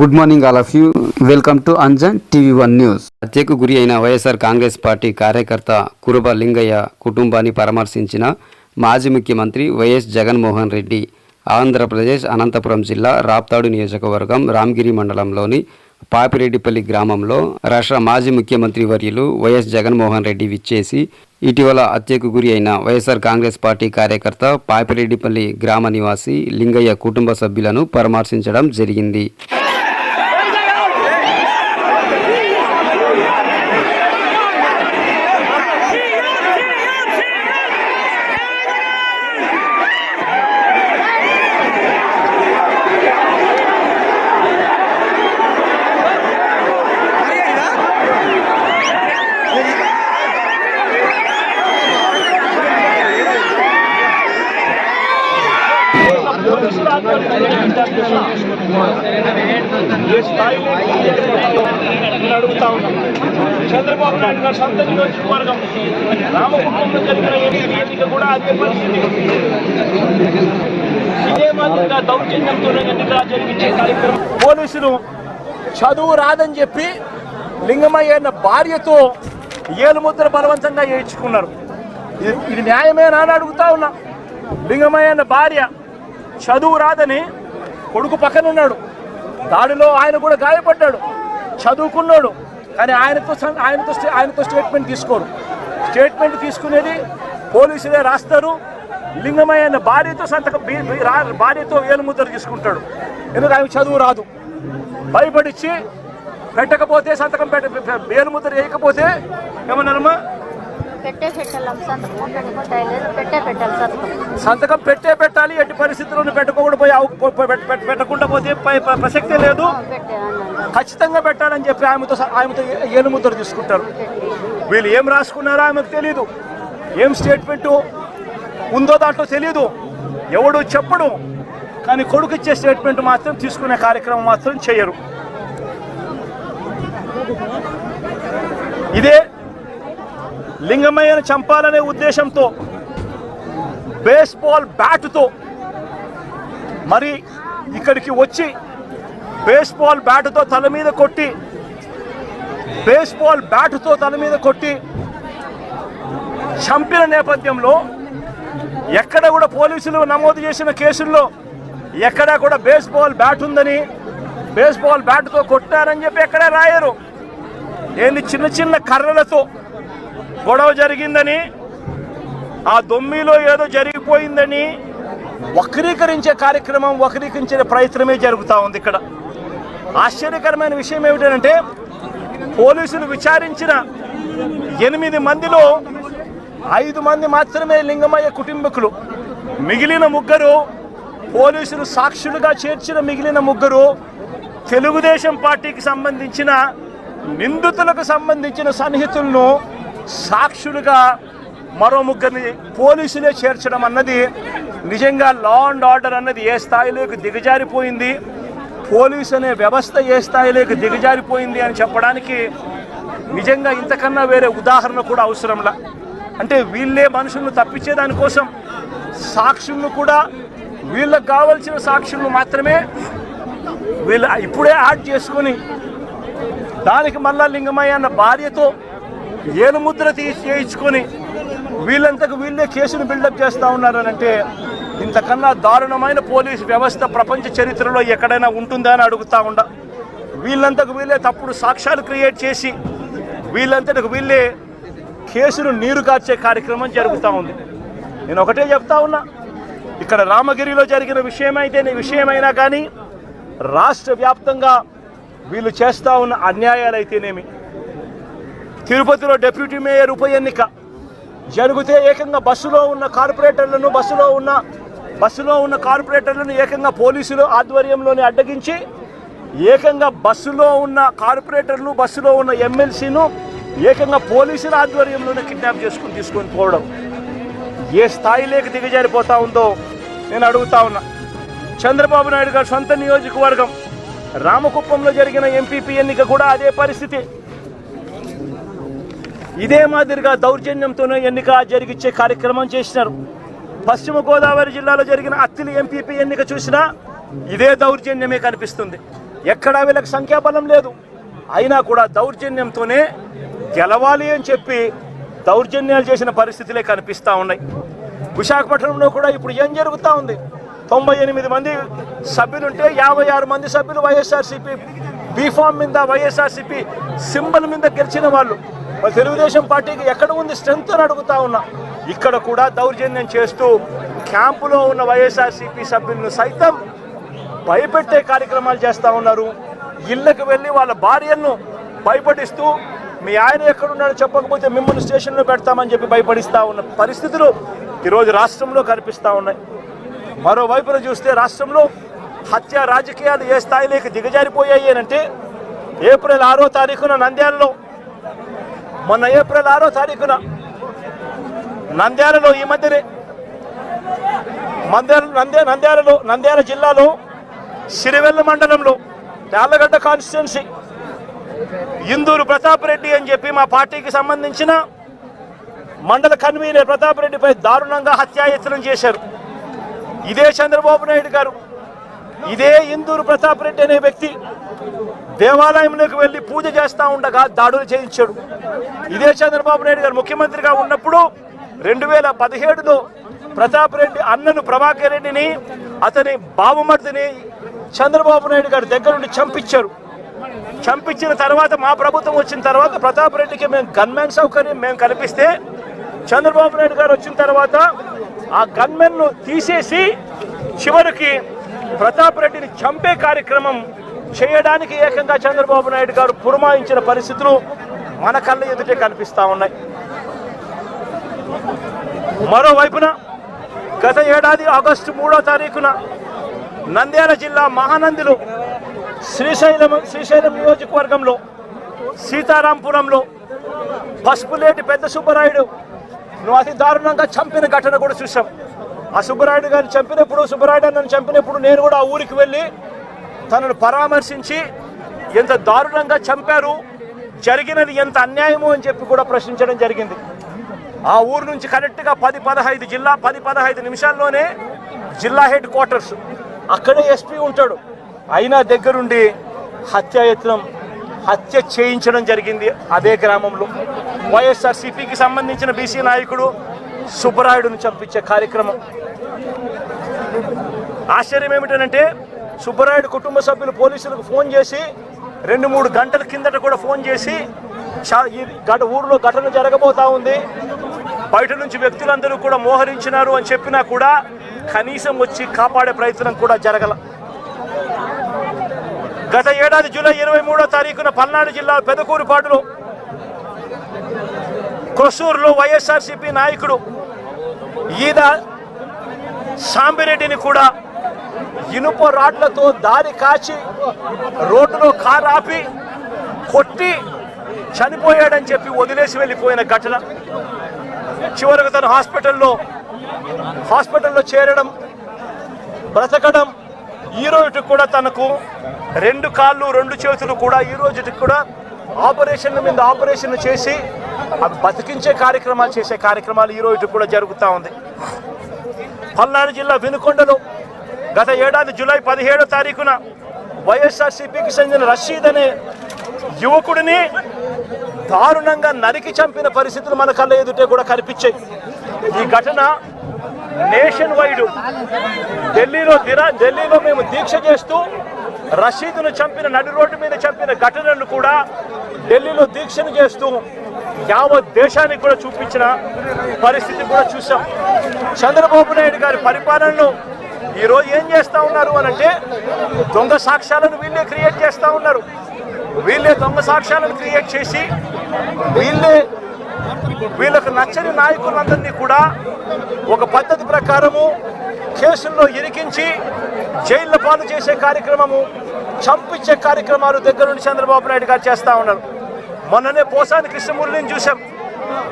Good morning all of you. Welcome to Anjan TV one news హత్యకు గురి అయిన YSR Congress party కార్యకర్త కురుబ లింగయ్య కుటుంబాన్ని పరామర్శించిన మాజీ ముఖ్యమంత్రి వైఎస్ జగన్మోహన్ రెడ్డి ఆంధ్రప్రదేశ్ అనంతపురం జిల్లా రాప్తాడు నియోజకవర్గం రామగిరి మండలంలోని పాపిరెడ్డిపల్లి గ్రామంలో రాష్ట్ర మాజీ ముఖ్యమంత్రి వర్యులు వైఎస్ జగన్మోహన్ రెడ్డి విచ్చేసి ఇటీవల హత్యకు గురి అయిన వైఎస్ఆర్ కాంగ్రెస్ పార్టీ కార్యకర్త పాపిరెడ్డిపల్లి గ్రామ నివాసి లింగయ్య కుటుంబ సభ్యులను పరామర్శించడం జరిగింది. ఏ స్థాయిలో అడుగుతా ఉన్నాం చంద్రబాబు నాయుడు గారు సొంత నియోజకవర్గం రామకుటుంబంలో జరిగిన ఎన్నిక కూడా అదే పరిస్థితి ఇదే మాదిరిగా దౌర్జన్యంతోనే ఎన్నిక జరిగించే కార్యక్రమం పోలీసులు చదువు రాదని చెప్పి లింగమయ్య భార్యతో ఏలుముద్ర బలవంతంగా చేయించుకున్నారు ఇది న్యాయమేనా అని అడుగుతా ఉన్నా. లింగమయ్య భార్య చదువు రాదని కొడుకు పక్కన ఉన్నాడు. దాడిలో ఆయన కూడా గాయపడ్డాడు. చదువుకున్నాడు. కానీ ఆయనతో ఆయనతో ఆయనతో స్టేట్మెంట్ తీసుకోరు స్టేట్మెంట్ తీసుకునేది పోలీసులే రాస్తారు. లింగమయ్య భార్యతో సంతకం బీ- భార్యతో ఏలుముద్ర తీసుకుంటాడు. ఎందుకు ఆయన చదువు రాదు? భయపడిచ్చి పెట్టకపోతే సంతకం పెట్ట ఏలుముద్ర వేయకపోతే ఏమన్నారమ్మా? పెట్టే పెట్టాలి సంతకం పెట్టే పెట్టాలి సంతకం. సంతకం పెట్టే పెట్టాలి ఎట్టి పరిస్థితుల్లోనూ పెట్టకుండా పోయి పెట్టకుండా పోతే ప్రసక్తే లేదు. ఖచ్చితంగా పెట్టాలని చెప్పి ఆమెతో ఆమెతో ఏ- ఏలుముద్ర తీసుకుంటారు. వీళ్ళు ఏం రాసుకున్నారో ఆమెకు తెలియదు ఏం స్టేట్మెంట్ ఉందో దాంట్లో తెలియదు ఎవడు చెప్పడు. కానీ కొడుకు ఇచ్చే స్టేట్మెంట్ మాత్రం తీసుకునే కార్యక్రమం మాత్రం చేయరు. ఇదే లింగమయ్యను చంపాలనే ఉద్దేశంతో బేస్బాల్ బ్యాటుతో మరి ఇక్కడికి వచ్చి బేస్బాల్ బ్యాటుతో తల మీద కొట్టి బేస్బాల్ బ్యాటుతో తల మీద కొట్టి చంపిన నేపథ్యంలో ఎక్కడ కూడా పోలీసులు నమోదు చేసిన కేసుల్లో ఎక్కడా కూడా బేస్బాల్ బ్యాట్ ఉందని బేస్బాల్ బ్యాట్తో కొట్టారని చెప్పి ఎక్కడా రాయరు. ఏంది చిన్న చిన్న కర్రలతో గొడవ జరిగిందని ఆ దొమ్మిలో ఏదో జరిగిపోయిందని వక్రీకరించే కార్యక్రమం వక్రీకరించే ప్రయత్నమే జరుగుతూ ఉంది ఇక్కడ. ఆశ్చర్యకరమైన విషయం ఏమిటంటే పోలీసులు విచారించిన ఎనిమిది మందిలో ఐదు మంది మాత్రమే లింగమయ్య కుటుంబకులు. మిగిలిన ముగ్గురు పోలీసులు సాక్షులుగా చేర్చిన మిగిలిన ముగ్గురు తెలుగుదేశం పార్టీకి సంబంధించిన నిందితులకు సంబంధించిన సన్నిహితులను సాక్షులుగా మరో ముగ్గురిని పోలీసులే చేర్చడం అన్నది నిజంగా లా అండ్ ఆర్డర్ అన్నది ఏ స్థాయిలోకి దిగజారిపోయింది? పోలీసు అనే వ్యవస్థ ఏ స్థాయిలోకి దిగజారిపోయింది అని చెప్పడానికి నిజంగా ఇంతకన్నా వేరే ఉదాహరణ కూడా అవసరంలా. అంటే వీళ్ళే మనుషులను తప్పించే దానికోసం సాక్షులను కూడా వీళ్ళకు కావలసిన సాక్షులను మాత్రమే వీళ్ళు ఇప్పుడే యాడ్ చేసుకొని దానికి మళ్ళా లింగమయ్య అన్న భార్యతో ఏలుముద్ర తీసి చేయించుకొని వీళ్ళంతకు వీళ్ళే కేసును బిల్డప్ చేస్తూ ఉన్నారనంటే ఇంతకన్నా దారుణమైన పోలీస్ వ్యవస్థ ప్రపంచ చరిత్రలో ఎక్కడైనా ఉంటుందా అని అడుగుతా ఉండ. వీళ్ళంతకు వీళ్ళే తప్పుడు సాక్ష్యాలు క్రియేట్ చేసి వీళ్ళంతటికి వీళ్ళే కేసును నీరు కార్చే కార్యక్రమం జరుగుతూ ఉంది. నేను ఒకటే చెప్తా ఉన్నా ఇక్కడ రామగిరిలో జరిగిన విషయమైతే విషయమైనా కానీ రాష్ట్ర వ్యాప్తంగా వీళ్ళు చేస్తూ ఉన్న అన్యాయాలు అయితేనేమి తిరుపతిలో డిప్యూటీ మేయర్ ఉప ఎన్నిక. జరిగితే ఏకంగా బస్సులో ఉన్న కార్పొరేటర్లను బస్సులో ఉన్న బస్సులో ఉన్న కార్పొరేటర్లను ఏకంగా పోలీసులు ఆధ్వర్యంలోనే అడ్డగించి ఏకంగా బస్సులో ఉన్న కార్పొరేటర్లు బస్సులో ఉన్న ఎమ్మెల్సీను ఏకంగా పోలీసుల ఆధ్వర్యంలోనే కిడ్నాప్ చేసుకుని తీసుకొని పోవడం. ఏ స్థాయిలోకి దిగజారిపోతా ఉందో నేను అడుగుతా ఉన్నా. చంద్రబాబు నాయుడు గారు సొంత నియోజకవర్గం. రామకుప్పంలో జరిగిన ఎంపీపీ ఎన్నిక కూడా అదే పరిస్థితి. ఇదే మాదిరిగా దౌర్జన్యంతోనే ఎన్నిక జరిగించే కార్యక్రమం చేసినారు. పశ్చిమ గోదావరి జిల్లాలో జరిగిన అత్తిలి ఎంపీపీ ఎన్నిక చూసినా ఇదే దౌర్జన్యమే కనిపిస్తుంది. ఎక్కడా వీళ్ళకి సంఖ్యాబలం లేదు. అయినా కూడా దౌర్జన్యంతోనే గెలవాలి అని చెప్పి దౌర్జన్యాలు చేసిన పరిస్థితులే కనిపిస్తూ ఉన్నాయి. విశాఖపట్నంలో కూడా ఇప్పుడు ఏం జరుగుతూ ఉంది? తొంభై ఎనిమిది మంది సభ్యులుంటే యాభై ఆరు మంది సభ్యులు వైఎస్ఆర్సీపీ బీఫామ్ మీద వైఎస్ఆర్సీపీ సింబల్ మీద గెలిచిన వాళ్ళు. మరి తెలుగుదేశం పార్టీకి ఎక్కడ ఉంది స్ట్రెంగ్త్ అని అడుగుతా ఉన్నా. ఇక్కడ కూడా దౌర్జన్యం చేస్తూ క్యాంపులో ఉన్న వైఎస్ఆర్సీపీ సభ్యులను సైతం భయపెట్టే కార్యక్రమాలు చేస్తూ ఉన్నారు. ఇళ్ళకి వెళ్ళి వాళ్ళ భార్యలను భయపడిస్తూ మీ ఆయన ఎక్కడున్నాడో చెప్పకపోతే మిమ్మల్ని స్టేషన్లో పెడతామని చెప్పి భయపడిస్తూ ఉన్న పరిస్థితులు ఈరోజు రాష్ట్రంలో కనిపిస్తూ ఉన్నాయి. మరోవైపున చూస్తే రాష్ట్రంలో హత్య రాజకీయాలు ఏ స్థాయిలోకి దిగజారిపోయాయి అంటే ఏప్రిల్ ఆరో తారీఖున నంద్యాలలో మొన్న ఏప్రిల్ ఆరో తారీఖున నంద్యాలలో ఈ మధ్యనే మంద్యాల నంద్య నంద్యాలలో నంద్యాల జిల్లాలో సిరివెల్ల మండలంలో యాళ్ళగడ్డ కాన్స్టిట్యున్సీ ఇందూరు ప్రతాప్ రెడ్డి అని చెప్పి మా పార్టీకి సంబంధించిన మండల కన్వీనర్ ప్రతాప్ రెడ్డిపై దారుణంగా హత్యాయత్నం చేశారు. ఇదే చంద్రబాబు నాయుడు గారు. ఇదే ఇందూరు ప్రతాప్ రెడ్డి అనే వ్యక్తి దేవాలయంలోకి వెళ్ళి పూజ చేస్తూ ఉండగా దాడులు చేయించాడు. ఇదే చంద్రబాబు నాయుడు గారు ముఖ్యమంత్రిగా ఉన్నప్పుడు రెండు వేల పదిహేడులో ప్రతాప్ రెడ్డి అన్నను ప్రభాకర్ రెడ్డిని అతని బావమర్దిని చంద్రబాబు నాయుడు గారి దగ్గర నుండి చంపించారు. చంపించిన తర్వాత మా ప్రభుత్వం వచ్చిన తర్వాత ప్రతాప్ రెడ్డికి మేము గన్మెన్ సౌకర్యం మేము కల్పిస్తే చంద్రబాబు నాయుడు గారు వచ్చిన తర్వాత ఆ గన్మెన్ను తీసేసి చివరికి ప్రతాప్ రెడ్డిని చంపే కార్యక్రమం చేయడానికి ఏకంగా చంద్రబాబు నాయుడు గారు పురమాయించిన పరిస్థితులు మన కళ్ళ ఎదుటే కనిపిస్తా ఉన్నాయి. మరోవైపున గత ఏడాది ఆగస్టు మూడో తారీఖున నంద్యాల జిల్లా మహానందిలో శ్రీశైలం శ్రీశైలం నియోజకవర్గంలో సీతారాంపురంలో పసుపులేటి పెద్ద సుబ్బరాయుడు నువ్వు అతి దారుణంగా చంపిన ఘటన కూడా చూసాం ఆ సుబ్బరాయుడు గారిని చంపినప్పుడు సుబ్బరాయుడు నన్ను చంపినప్పుడు నేను కూడా ఆ ఊరికి వెళ్ళి తనను పరామర్శించి ఎంత దారుణంగా చంపారు జరిగినది ఎంత అన్యాయము అని చెప్పి కూడా ప్రశ్నించడం జరిగింది. ఆ ఊరు నుంచి కరెక్ట్గా పది పదహైదు జిల్లా పది పదహైదు నిమిషాల్లోనే జిల్లా హెడ్ క్వార్టర్స్ అక్కడే ఎస్పీ ఉంటాడు. అయినా దగ్గరుండి హత్యాయత్నం హత్య చేయించడం జరిగింది అదే గ్రామంలో. వైఎస్ఆర్ సిపికి సంబంధించిన బీసీ నాయకుడు సుబ్బరాయుడును చంపించే కార్యక్రమం. ఆశ్చర్యం ఏమిటంటే సుబ్బరాయుడు కుటుంబ సభ్యులు పోలీసులకు ఫోన్ చేసి రెండు మూడు గంటల కిందట కూడా ఫోన్ చేసి చా- ఈ గట ఊరిలో ఘటన జరగబోతా ఉంది. బయట నుంచి వ్యక్తులందరూ కూడా మోహరించినారు అని చెప్పినా కూడా కనీసం వచ్చి కాపాడే ప్రయత్నం కూడా జరగల. గత ఏడాది జూలై ఇరవై మూడో తారీఖున పల్నాడు జిల్లా పెదకూరుపాటులో కొసూరులో వైఎస్ఆర్సీపీ నాయకుడు ఈద సాంబిరెడ్డిని కూడా ఇనుప రాడ్లతో దారి కాచి రోడ్డులో కారు ఆపి కొట్టి చనిపోయాడని చెప్పి వదిలేసి వెళ్ళిపోయిన ఘటన. చివరకు తను హాస్పిటల్లో హాస్పిటల్లో చేరడం బ్రతకడం ఈ రోజుకి కూడా తనకు రెండు కాళ్ళు రెండు చేతులు కూడా ఈ రోజుకి కూడా ఆపరేషన్ మీద ఆపరేషన్ చేసి అవి బతికించే కార్యక్రమాలు చేసే కార్యక్రమాలు ఈ కూడా జరుగుతూ ఉంది. పల్నాడు జిల్లా వినుకొండలో గత ఏడాది జూలై పదిహేడో తారీఖున వైఎస్ఆర్సీపీకి చెందిన రషీద్ అనే యువకుడిని దారుణంగా నరికి చంపిన పరిస్థితులు మన కళ్ళ ఎదుటే కూడా కనిపించాయి. ఈ ఘటన నేషన్ వైడ్ ఢిల్లీలో దిరా ఢిల్లీలో మేము దీక్ష చేస్తూ రషీదును చంపిన నడి రోడ్డు మీద చంపిన ఘటనను కూడా ఢిల్లీలో దీక్షను చేస్తూ యావత్ దేశానికి కూడా చూపించిన పరిస్థితి కూడా చూసాం చంద్రబాబు నాయుడు గారి పరిపాలనను ఈరోజు ఏం చేస్తూ ఉన్నారు అని అంటే దొంగ సాక్ష్యాలను వీళ్ళే క్రియేట్ చేస్తూ ఉన్నారు. వీళ్ళే దొంగ సాక్ష్యాలను క్రియేట్ చేసి వీళ్ళే వీళ్ళకు నచ్చని నాయకులందరినీ కూడా ఒక పద్ధతి ప్రకారము కేసుల్లో ఇరికించి జైళ్ళ పాలు చేసే కార్యక్రమము చంపించే కార్యక్రమాలు దగ్గర నుండి చంద్రబాబు నాయుడు గారు చేస్తూ ఉన్నారు. మొన్ననే పోసాని కృష్ణమూర్తిని చూసాం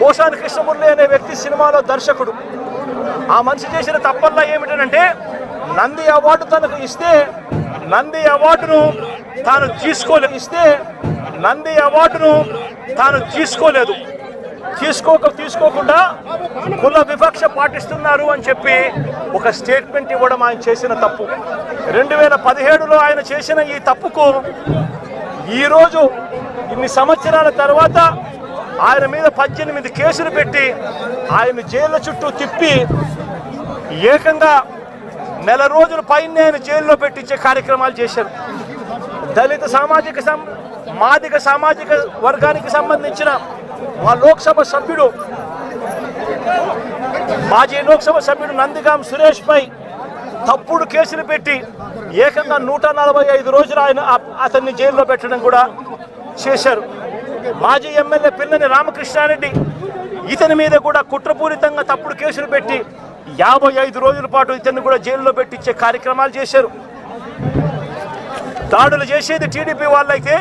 పోసాని కృష్ణమూర్తి అనే వ్యక్తి సినిమాలో దర్శకుడు. ఆ మనిషి చేసిన తప్పల్లా ఏమిటనంటే నంది అవార్డు తనకు ఇస్తే నంది అవార్డును తాను తీసుకోలేదు ఇస్తే నంది అవార్డును తాను తీసుకోలేదు. తీసుకోక తీసుకోకుండా కుల వివక్ష పాటిస్తున్నారు అని చెప్పి ఒక స్టేట్మెంట్ ఇవ్వడం ఆయన చేసిన తప్పు. రెండు వేల పదిహేడులో ఆయన చేసిన ఈ తప్పుకు ఈరోజు ఇన్ని సంవత్సరాల తర్వాత ఆయన మీద పద్దెనిమిది కేసులు పెట్టి ఆయన జైళ్ళ చుట్టూ తిప్పి ఏకంగా నెల రోజుల పైన నేను జైల్లో పెట్టించే కార్యక్రమాలు చేశారు దళిత సామాజిక సం మాదిక సామాజిక వర్గానికి సంబంధించిన మా లోక్సభ సభ్యుడు మాజీ లోక్సభ సభ్యుడు నందిగాం సురేష్ పై తప్పుడు కేసులు పెట్టి ఏకంగా నూట నలభై ఐదు రోజులు ఆయన అతన్ని జైల్లో పెట్టడం కూడా చేశారు. మాజీ ఎమ్మెల్యే పిల్లని రామకృష్ణారెడ్డి ఇతని మీద కూడా కుట్రపూరితంగా తప్పుడు కేసులు పెట్టి యాభై ఐదు రోజుల పాటు ఇతన్ని కూడా జైల్లో పెట్టించే కార్యక్రమాలు చేశారు. దాడులు చేసేది టీడీపీ వాళ్ళైతే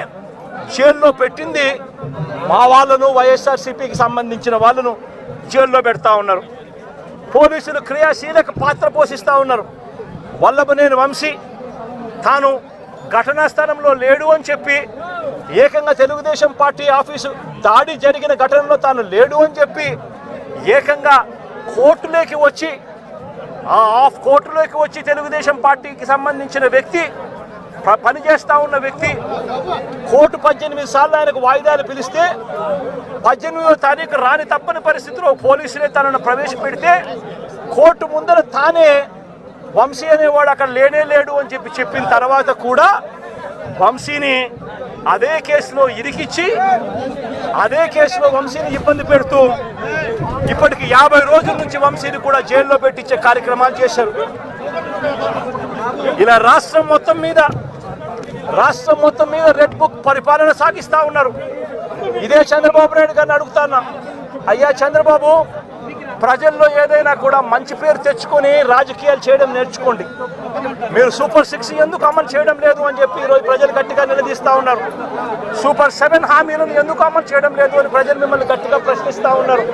జైల్లో పెట్టింది మా వాళ్ళను వైఎస్ఆర్సీపీకి సంబంధించిన వాళ్ళను జైల్లో పెడతా ఉన్నారు. పోలీసులు క్రియాశీలక పాత్ర పోషిస్తూ ఉన్నారు. వల్లభనేని వంశీ తాను ఘటనా స్థలంలో లేడు అని చెప్పి ఏకంగా తెలుగుదేశం పార్టీ ఆఫీసు దాడి జరిగిన ఘటనలో తాను లేడు అని చెప్పి ఏకంగా కోర్టులోకి వచ్చి ఆ ఆఫ్ కోర్టులోకి వచ్చి తెలుగుదేశం పార్టీకి సంబంధించిన వ్యక్తి ప- పనిచేస్తా ఉన్న వ్యక్తి కోర్టు పద్దెనిమిది సార్లు ఆయనకు వాయిదాలు పిలిస్తే పద్దెనిమిదో తారీఖు రాని తప్పని పరిస్థితిలో పోలీసులే తనను ప్రవేశపెడితే కోర్టు ముందర తానే వంశీ అనేవాడు అక్కడ లేనే లేడు అని చెప్పి చెప్పిన తర్వాత కూడా వంశీని అదే కేసులో ఇరికిచ్చి అదే కేసులో వంశీని ఇబ్బంది పెడుతూ ఇప్పటికి యాభై రోజుల నుంచి వంశీని కూడా జైల్లో పెట్టించే కార్యక్రమాలు చేశారు. ఇలా రాష్ట్రం మొత్తం మీద రాష్ట్రం మొత్తం మీద రెడ్ బుక్ పరిపాలన సాగిస్తా ఉన్నారు. ఇదే చంద్రబాబు నాయుడు గారిని అడుగుతాన్నా అయ్యా చంద్రబాబు ప్రజల్లో ఏదైనా కూడా మంచి పేరు తెచ్చుకొని రాజకీయాలు చేయడం నేర్చుకోండి. మీరు సూపర్ సిక్స్ ఎందుకు అమలు చేయడం లేదు అని చెప్పి ఈరోజు ప్రజలు గట్టిగా నిలదీస్తూ ఉన్నారు. సూపర్ సెవెన్ హామీలను ఎందుకు అమలు చేయడం లేదు అని ప్రజలు మిమ్మల్ని గట్టిగా ప్రశ్నిస్తూ ఉన్నారు.